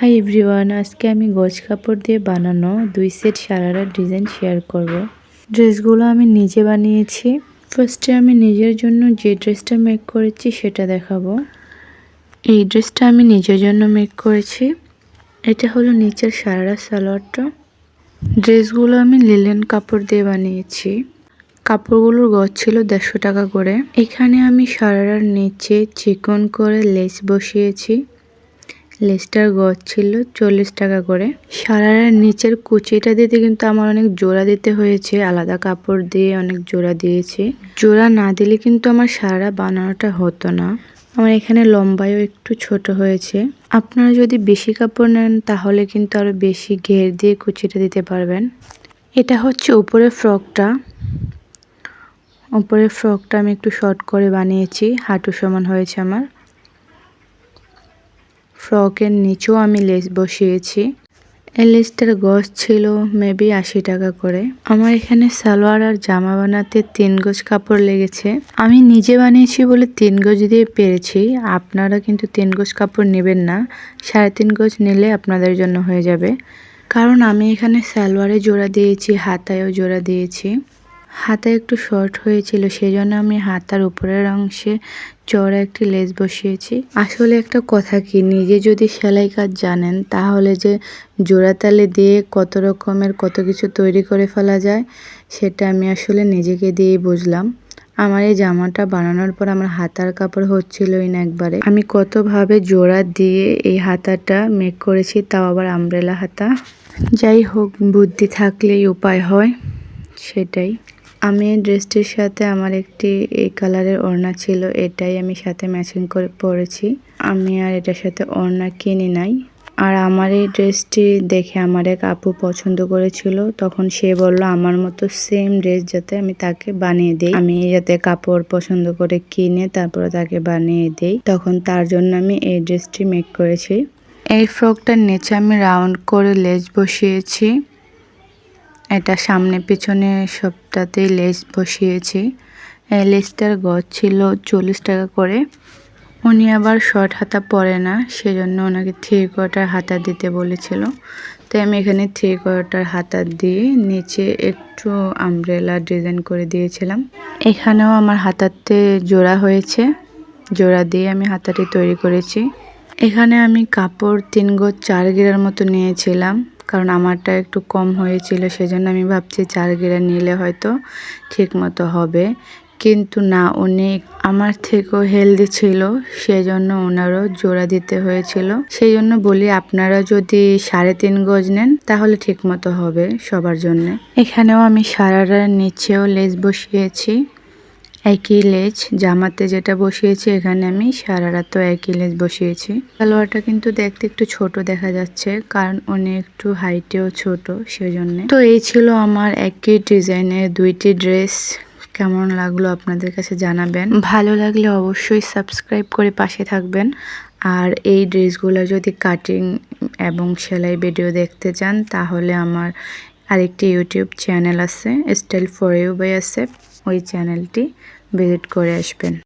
Hi everyone আজকে আমি গজ কাপড় দিয়ে বানানো দুই সেট সারারার ডিজাইন শেয়ার করব। ড্রেসগুলো আমি নিজে বানিয়েছি। ফার্স্টে আমি নিজের জন্য যে ড্রেসটা মেক করেছি সেটা দেখাবো। এই ড্রেসটা আমি নিজের জন্য মেক করেছি। এটা হলো নিচের সারারা সালোয়ারটা। ড্রেসগুলো আমি লিলেন কাপড় দিয়ে বানিয়েছি। কাপড়গুলোর গজ ছিল দেড়শো টাকা করে। এখানে আমি সারারার নিচে চিকন করে লেস বসিয়েছি। লেসটার গজ ছিল, চল্লিশ টাকা করে। সারারার নিচের কুচিটা দিতে কিন্তু আমার অনেক জোড়া দিতে হয়েছে, আলাদা কাপড় দিয়ে অনেক জোড়া দিয়েছি। জোড়া না দিলে কিন্তু আমার সারা বানানোটা হতো না। আমার এখানে লম্বায়ও একটু ছোট হয়েছে। আপনারা যদি বেশি কাপড় নেন, তাহলে কিন্তু আরও বেশি ঘের দিয়ে কুচিটা দিতে পারবেন। এটা হচ্ছে উপরের ফ্রকটা। উপরের ফ্রকটা আমি একটু শর্ট করে বানিয়েছি, হাঁটু সমান হয়েছে আমার। ফ্রকের নিচেও আমি লেস বসিয়েছি। এই লেসটার গজ ছিল মেবি আশি টাকা করে। আমার এখানে সালোয়ার আর জামা বানাতে তিন গজ কাপড় লেগেছে। আমি নিজে বানিয়েছি বলে তিন গজ দিয়ে পেরেছি। আপনারা কিন্তু তিন গজ কাপড় নেবেন না। সাড়ে তিন গজ নিলে আপনাদের জন্য হয়ে যাবে। কারণ আমি এখানে সালোয়ারে জোড়া দিয়েছি, হাতায়ও জোড়া দিয়েছি। হাতা একটু শর্ট হয়েছিল, সেজন্য আমি হাতার উপরের অংশে চড়া একটি লেস বসিয়েছি। আসলে একটা কথা কি, নিজে যদি সেলাই কাজ জানেন, তাহলে যে জোড়াতালে দিয়ে কত রকমের কত কিছু তৈরি করে ফেলা যায়, সেটা আমি আসলে নিজেকে দিয়েই বুঝলাম। আমার এই জামাটা বানানোর পর আমার হাতার কাপড় হচ্ছিলই না একবারে। আমি কতভাবে জোড়া দিয়ে এই হাতাটা মেক করেছি, তাও আবার আমব্রেলা হাতা। যাই হোক, বুদ্ধি থাকলেই উপায় হয়, সেটাই। আমি এই ড্রেসটির সাথে আমার একটি এই কালারের ওড়না ছিল, এটাই আমি সাথে ম্যাচিং করে পরেছি। আমি আর এটার সাথে ওড়না কিনি নাই। আর আমার এই ড্রেসটি দেখে আমার এক আপু পছন্দ করেছিল, তখন সে বলল, আমার মতো সেম ড্রেস যাতে আমি তাকে বানিয়ে দিই। আমি যাতে কাপড় পছন্দ করে কিনে তারপরে তাকে বানিয়ে দিই। তখন তার জন্য আমি এই ড্রেসটি মেক করেছি। এই ফ্রকটার নিচে আমি রাউন্ড করে লেজ বসিয়েছি। এটা সামনে পিছনে সবটাতেই লেস বসিয়েছি। লেসটার গজ ছিল চল্লিশ টাকা করে। উনি আবার শর্ট হাতা পরে না, সেজন্য ওনাকে থ্রি কোয়ার্টার হাতা দিতে বলেছিল। তাই আমি এখানে থ্রি কোয়ার্টার হাতা দিয়ে নিচে একটু আমব্রেলা ডিজাইন করে দিয়েছিলাম। এখানেও আমার হাতাতে জোড়া হয়েছে। জোড়া দিয়ে আমি হাতাটি তৈরি করেছি। এখানে আমি কাপড় তিন গো চার গিরার মতো নিয়েছিলাম। কারণ আমারটা একটু কম হয়েছিল, সেজন্য আমি ভাবছি চার গিরা নিলে হয়তো ঠিক মতো হবে। কিন্তু না, উনি আমার থেকেও হেলদি ছিল, সেজন্য ওনারও জোড়া দিতে হয়েছিল। সেই জন্য বলি, আপনারা যদি সাড়ে তিন গজ নেন, তাহলে ঠিক মতো হবে সবার জন্য। এখানেও আমি সারারার নিচেও লেজ বসিয়েছি। একই লেজ, জামাতে যেটা বসিয়েছি এখানে আমি সারা রাত একই লেজ বসিয়েছি। সালোয়ারটা কিন্তু দেখতে একটু ছোট দেখা যাচ্ছে, কারণ উনি একটু হাইটেও ছোট সেজন্য। তো এই ছিল আমার একই ডিজাইনের দুইটি ড্রেস। কেমন লাগল আপনাদের কাছে জানাবেন। ভালো লাগলে অবশ্যই সাবস্ক্রাইব করে পাশে থাকবেন। আর এই ড্রেসগুলো যদি কাটিং এবং সেলাই ভিডিও দেখতে চান, তাহলে আমার আরেকটি ইউটিউব চ্যানেল আছে স্টাইল ফর ইউ বাই আছে ওই চ্যানেলটি ভিজিট করে আসবেন।